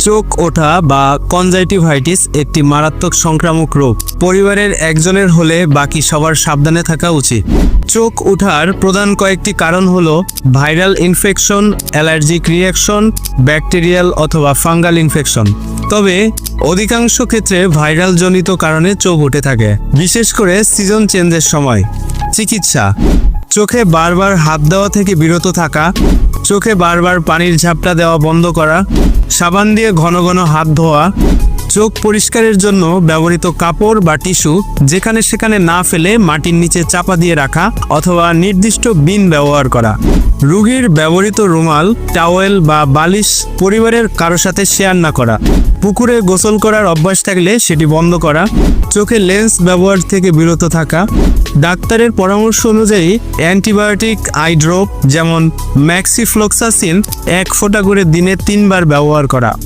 চোখ, ওঠা বা কনজাইটিভাইটিস একটি মারাত্মক সংক্রামক রোগ। পরিবারের একজনের হলে বাকি সবার সাবধানে থাকা উচিত। চোখ ওঠার প্রধান কয়েকটি কারণ হলো viral infection, allergic reaction bacterial অথবা ফাঙ্গাল ইনফেকশন। তবে অধিকাংশ ক্ষেত্রে ভাইরাল জনিত কারণে চোখ উঠে থাকে, বিশেষ করে সিজন চেঞ্জের সময়। চিকিৎসা। চোখে বারবার হাত দেওয়া থেকে বিরত থাকা চোখে বারবার পানির ঝাপটা দেওয়া বন্ধ করা, সাবান দিয়ে ঘন ঘন হাত ধোয়া, চোখ পরিষ্কারের জন্য ব্যবহৃত কাপড় বা টিস্যু যেখানে সেখানে না ফেলে মাটির নিচে চাপা দিয়ে রাখা অথবা নির্দিষ্ট বিন ব্যবহার করা। রোগীর ব্যবহৃত রুমাল, টাওয়েল বা বালিশ পরিবারের কারও সাথে শেয়ার না করা। পুকুরে গোসল করার অভ্যাস থাকলে সেটি বন্ধ করা, চোখে লেন্স ব্যবহার থেকে বিরত থাকা। ডাক্তারের পরামর্শ অনুযায়ী, অ্যান্টিবায়োটিক আইড্রোপ যেমন ম্যাক্সিফ্লোক্সাসিন এক ফোঁটা করে দিনে তিনবার ব্যবহার করা।